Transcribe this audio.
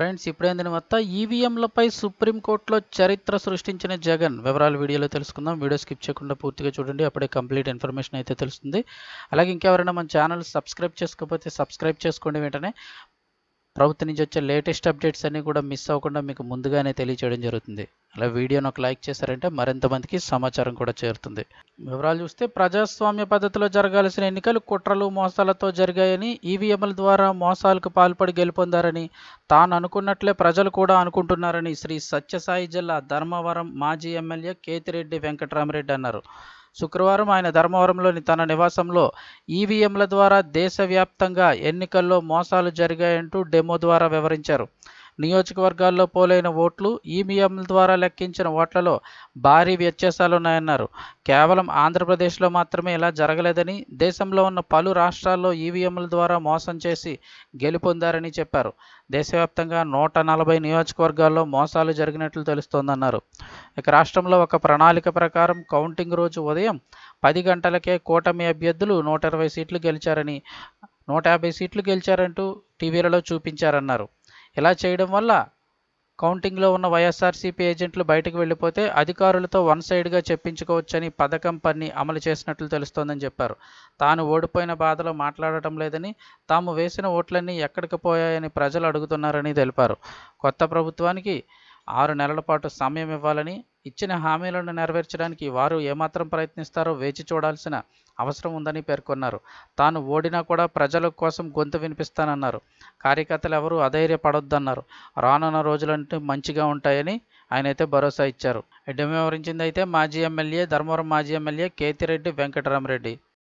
Friends ఇప్పుడైంది మొత్తం ఈవీఎంలపై సుప్రీంకోర్టులో చరిత్ర సృష్టించిన జగన్. వివరాలు వీడియోలో తెలుసుకుందాం. వీడియో స్కిప్ చేయకుండా పూర్తిగా చూడండి. అప్పుడే కంప్లీట్ ఇన్ఫర్మేషన్ అయితే తెలుస్తుంది. అలాగే ఇంకెవరైనా మన ఛానల్ సబ్స్క్రైబ్ చేసుకోకపోతే సబ్స్క్రైబ్ చేసుకోండి వెంటనే. ప్రభుత్వం నుంచి వచ్చే లేటెస్ట్ అప్డేట్స్ అన్నీ కూడా మిస్ అవ్వకుండా మీకు ముందుగానే తెలియచేయడం జరుగుతుంది. అలా వీడియోని ఒక లైక్ చేశారంటే మరింత మందికి సమాచారం కూడా చేరుతుంది. వివరాలు చూస్తే ప్రజాస్వామ్య పద్ధతిలో జరగాల్సిన ఎన్నికలు కుట్రలు మోసాలతో జరిగాయని ఈవీఎంల ద్వారా మోసాలకు పాల్పడి గెలుపొందారని తాను అనుకున్నట్లే ప్రజలు కూడా అనుకుంటున్నారని శ్రీ సత్యసాయి జిల్లా ధర్మవరం మాజీ ఎమ్మెల్యే కేతిరెడ్డి వెంకటరామరెడ్డి అన్నారు. శుక్రవారం ఆయన ధర్మవరంలోని తన నివాసంలో ఈవీఎంల ద్వారా దేశవ్యాప్తంగా ఎన్నికల్లో మోసాలు జరిగాయంటూ డెమో ద్వారా వివరించారు. నియోజకవర్గాల్లో పోలైన ఓట్లు ఈవీఎంల ద్వారా లెక్కించిన ఓట్లలో భారీ వ్యత్యాసాలున్నాయన్నారు. కేవలం ఆంధ్రప్రదేశ్లో మాత్రమే ఇలా జరగలేదని దేశంలో ఉన్న పలు రాష్ట్రాల్లో ఈవీఎంల ద్వారా మోసం చేసి గెలుపొందారని చెప్పారు. దేశవ్యాప్తంగా నూట నలభై నియోజకవర్గాల్లో మోసాలు జరిగినట్లు తెలుస్తోందన్నారు. ఇక రాష్ట్రంలో ఒక ప్రణాళిక ప్రకారం కౌంటింగ్ రోజు ఉదయం పది గంటలకే కూటమి అభ్యర్థులు నూట ఇరవై సీట్లు గెలిచారని నూట యాభై సీట్లు గెలిచారంటూ టీవీలలో చూపించారన్నారు. ఇలా చేయడం వల్ల కౌంటింగ్లో ఉన్న వైఎస్ఆర్సీపీ ఏజెంట్లు బయటకు వెళ్ళిపోతే అధికారులతో వన్ సైడ్గా చెప్పించుకోవచ్చని పథకం పన్ని అమలు చేసినట్లు తెలుస్తోందని చెప్పారు. తాను ఓడిపోయిన బాధలో మాట్లాడటం లేదని తాము వేసిన ఓట్లన్నీ ఎక్కడికి పోయాయని ప్రజలు అడుగుతున్నారని తెలిపారు. కొత్త ప్రభుత్వానికి ఆరు నెలల పాటు సమయం ఇవ్వాలని ఇచ్చిన హామీలను నెరవేర్చడానికి వారు ఏమాత్రం ప్రయత్నిస్తారో వేచి చూడాల్సిన అవసరం ఉందని పేర్కొన్నారు. తాను ఓడినా కూడా ప్రజల కోసం గొంతు వినిపిస్తానన్నారు. కార్యకర్తలు ఎవరూ అధైర్యపడొద్దన్నారు. రానున్న రోజులంటే మంచిగా ఉంటాయని ఆయన అయితే భరోసా ఇచ్చారు. ఎడ్డెం వివరించింది అయితే మాజీ ఎమ్మెల్యే ధర్మవరం మాజీ ఎమ్మెల్యే కేతిరెడ్డి వెంకటరామరెడ్డి.